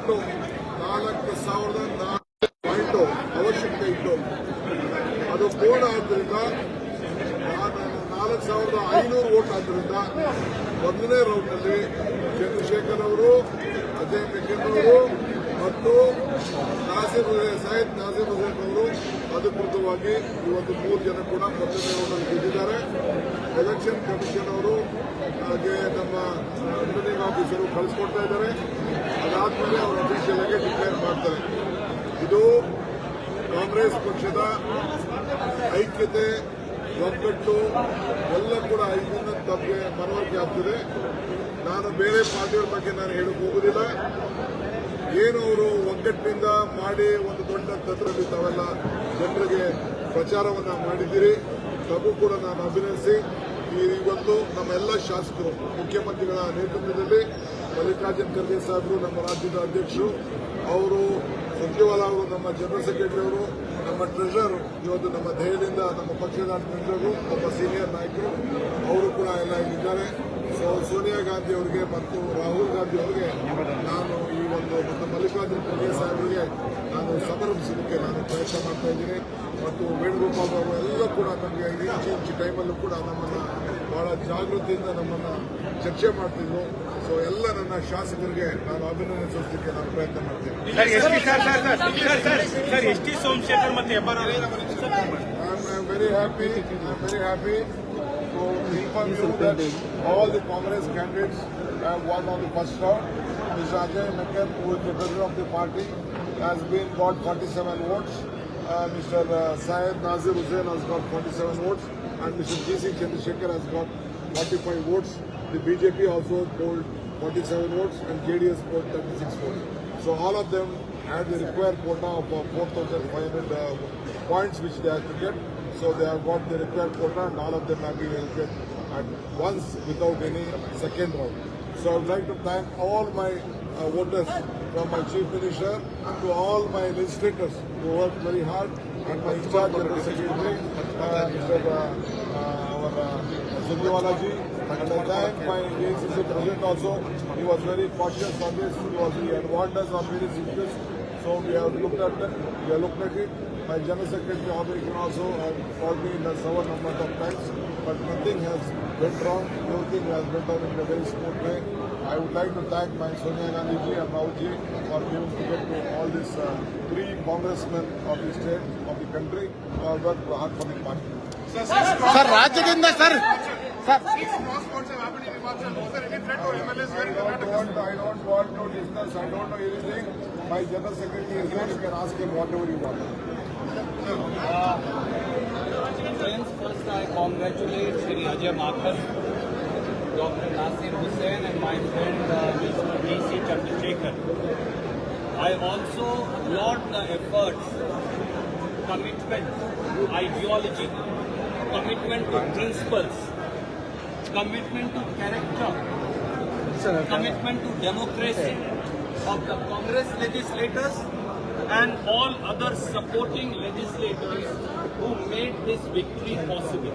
Vote ನಾಲ್ಕು ಸಾವಿರದ ನಾಲ್ಕು ಪಾಯಿಂಟ್ ಅವಶ್ಯಕತೆ ಇತ್ತು. ಅದು ಕೋಡ್ ಆದ್ದರಿಂದ ನಾಲ್ಕು ಸಾವಿರದ ಐನೂರು ಓಟ್ ಆದ್ದರಿಂದ ಮೊದಲನೇ ರೌಂಡ್ನಲ್ಲಿ ಚಂದ್ರಶೇಖರ್ ಅವರು ಅಜಯ್ ಮೆಕೆನ್ ಅವರು ಮತ್ತು ನಾಸಿರ್ ಸೈಯದ್ ನಾಸಿರ್ ಹುಸೇನ್ ಅವರು ಅಧಿಕೃತವಾಗಿ ಇವತ್ತು ಮೂರು ಜನ ಕೂಡ ಮೊದಲನೇ ರೌಂಡ್ನಲ್ಲಿ ಗೆದ್ದಿದ್ದಾರೆ. ಎಲೆಕ್ಷನ್ ಕಮಿಷನ್ ಅವರು ಹಾಗೆ ನಮ್ಮ ರಿಟರ್ನಿಂಗ್ ಆಫೀಸರು ಕಳಿಸ್ಕೊಡ್ತಾ ಇದ್ದಾರೆ. ಅದಾದ್ಮೇಲೆ ಅವರು ಆಗಿ ಡಿಕ್ಲೇರ್ ಮಾಡ್ತಾರೆ. ಇದು ಕಾಂಗ್ರೆಸ್ ಪಕ್ಷದ ಐಕ್ಯತೆ, ಒಗ್ಗಟ್ಟು ಎಲ್ಲ ಕೂಡ ಇದನ್ನ ತಮಗೆ ಮನವರಿಕೆ ಆಗ್ತದೆ. ನಾನು ಬೇರೆ ಪಾರ್ಟಿಯವ್ರ ಬಗ್ಗೆ ನಾನು ಹೇಳಕ್ ಹೋಗುದಿಲ್ಲ. ಏನು ಅವರು ಒಗ್ಗಟ್ಟಿನಿಂದ ಮಾಡಿ ಒಂದು ದೊಡ್ಡ ತತ್ರದಲ್ಲಿ ತಾವೆಲ್ಲ ಜನರಿಗೆ ಪ್ರಚಾರವನ್ನ ಮಾಡಿದ್ದೀರಿ. ತಗೂ ಕೂಡ ನಾನು ಅಭಿನಂದಿಸಿ. ಈ ನಮ್ಮ ಎಲ್ಲ ಶಾಸಕರು, ಮುಖ್ಯಮಂತ್ರಿಗಳ ನೇತೃತ್ವದಲ್ಲಿ ಮಲ್ಲಿಕಾರ್ಜುನ್ ಖರ್ಗೆ ಸಾಹೇಬರು, ನಮ್ಮ ರಾಜ್ಯದ ಅಧ್ಯಕ್ಷರು, ಅವರು ಸುರ್ಜೇವಾಲಾ ಅವರು, ನಮ್ಮ ಜನರಲ್ ಸೆಕ್ರೆಟರಿ ಅವರು, ನಮ್ಮ ಟ್ರೆಷರ್ ಇವತ್ತು ನಮ್ಮ ದೆಹಲಿಯಿಂದ ನಮ್ಮ ಪಕ್ಷದ ಟ್ರೆಷರು ನಮ್ಮ ಸೀನಿಯರ್ ನಾಯಕರು, ಅವರು ಕೂಡ ಎಲ್ಲ ಇಲ್ಲಿದ್ದಾರೆ. ಸೊ ಸೋನಿಯಾ ಗಾಂಧಿ ಅವರಿಗೆ ಮತ್ತು ರಾಹುಲ್ ಗಾಂಧಿ ಅವರಿಗೆ ನಾನು ಈ ಒಂದು ಮತ್ತು ಮಲ್ಲಿಕಾರ್ಜುನ್ ಖರ್ಗೆ ಸಾಹೇಬರಿಗೆ ನಾನು ಸಮರ್ಪಿಸಲಿಕ್ಕೆ ನಾನು ಪ್ರಯತ್ನ ಮಾಡ್ತಾ ಇದ್ದೀನಿ. ಮತ್ತು ವೇಣುಗೋಪಾಲ್ ಅವರು ಎಲ್ಲ ಕೂಡ ನಮಗೆ ಇಂಚು ಇಂಚು ಟೈಮಲ್ಲೂ ಕೂಡ ನಮ್ಮನ್ನು ಬಹಳ ಜಾಗೃತಿಯಿಂದ ನಮ್ಮನ್ನು ಚರ್ಚೆ ಮಾಡ್ತಿದ್ರು ಸೊ ಎಲ್ಲ ನನ್ನ ಶಾಸಕರಿಗೆ ನಾನು ಅಭಿನಂದಿಸಲಿಕ್ಕೆ ನಾನು ಪ್ರಯತ್ನ ಮಾಡ್ತೀನಿ sir happy very sir sir sir sir sir sir S T Somashekar ಮತ್ತೆ of the I'm very happy. I'm very happy to inform you that all the Congress candidates have won on the first round. Mr. Ajay Mekkan, who is the president of the party, has been got 47 votes. Uh, Mr. Uh, Syed Nazir Hussain has got 47 votes, and Mr. G.C. Chandrasekhar has got 45 votes. The BJP also polled 47 votes, and JDS polled 36 votes. So all of them had the required quota of uh, 4,500 uh, points which they have to get. So they have got the required quota and all of them have been elected at once without any second round. So I would like to thank all my uh, voters from my chief minister to all my legislators who worked very hard and my in charge general secretary, uh, Mr. Uh, uh, our uh. And I thank my ACC president also. He was very cautious on this. He was he had warned us on various issues. So we have looked at it. We have looked at it. My general secretary American also called me in a seven number of times, but nothing has went wrong. Everything has went on in a very smooth way. I would like to thank my Sonia Gandhi ji and Rao ji for giving ticket to all these uh, three congressmen of the state, of the country, who have worked hard for the party. Sir, Rajyadinda, sir. Sir. Six crossroads sir, happened I don't want to discuss. I don't know anything. My general secretary is there. You can ask him whatever you want. Sir. Uh, congratulate Shri Ajay Makhar, Dr. Nasir Hussain and my friend uh, Mr. D.C. Chandrasekhar. I also laud the efforts, commitment, ideology, commitment to principles, commitment to character, commitment to democracy of the Congress legislators and all other supporting legislators who this victory possible.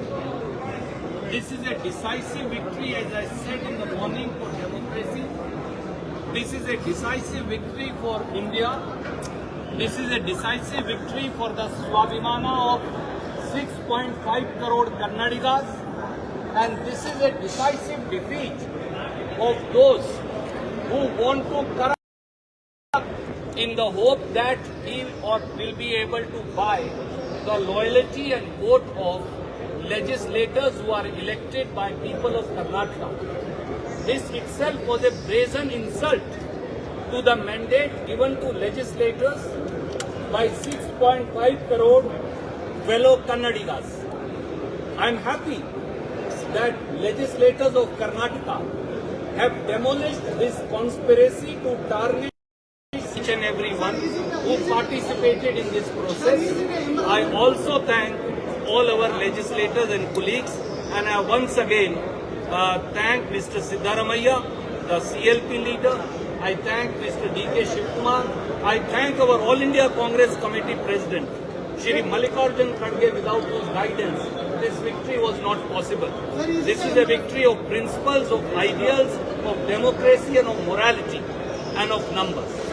This is a decisive victory, as I said in the morning, for democracy. This is a decisive victory for India. This is a decisive victory for the Swabhimana of 6.5 crore Karnatkas. And this is a decisive defeat of those who want to corrupt in the hope that he or will be able to buy the loyalty and vote of legislators who are elected by people of Karnataka. This itself was a brazen insult to the mandate given to legislators by 6.5 crore fellow Kannadigas. I am happy that legislators of Karnataka have demolished this conspiracy to tarnish each and everyone who participated in this process. I also thank all our legislators and colleagues and I once again uh, thank Mr. Siddaramaiah, the CLP leader. I thank Mr. D.K. Shivkumar. I thank our All India Congress Committee President, Shri Mallikarjun Kharge. Without whose guidance, this victory was not possible. This is a victory of principles, of ideals, of democracy and of morality and of numbers.